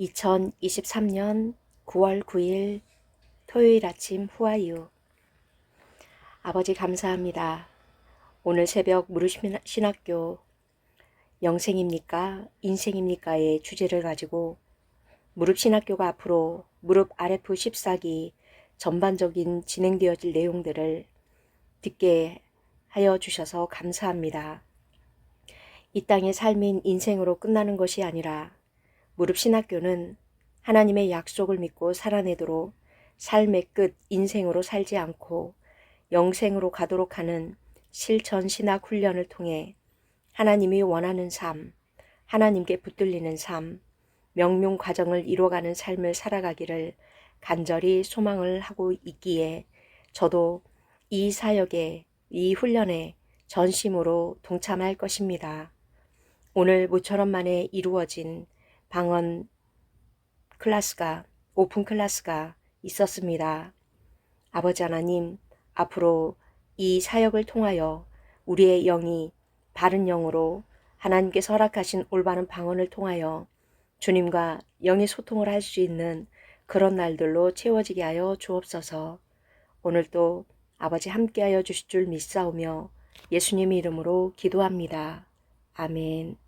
2023년 9월 9일 토요일 아침 후아유 아버지 감사합니다. 오늘 새벽 무릎 신학교 영생입니까? 인생입니까?의 주제를 가지고 무릎 신학교가 앞으로 무릎 RF 14기 전반적인 진행되어질 내용들을 듣게 하여 주셔서 감사합니다. 이 땅의 삶인 인생으로 끝나는 것이 아니라 무릎 신학교는 하나님의 약속을 믿고 살아내도록 삶의 끝 인생으로 살지 않고 영생으로 가도록 하는 실천 신학 훈련을 통해 하나님이 원하는 삶, 하나님께 붙들리는 삶, 명령 과정을 이루어가는 삶을 살아가기를 간절히 소망을 하고 있기에 저도 이 사역에 이 훈련에 전심으로 동참할 것입니다. 오늘 모처럼 만에 이루어진 방언 클래스가 오픈 클래스가 있었습니다. 아버지 하나님 앞으로 이 사역을 통하여 우리의 영이 바른 영으로 하나님께서 허락하신 올바른 방언을 통하여 주님과 영의 소통을 할 수 있는 그런 날들로 채워지게 하여 주옵소서. 오늘도 아버지 함께하여 주실 줄 믿사오며 예수님 이름으로 기도합니다. 아멘.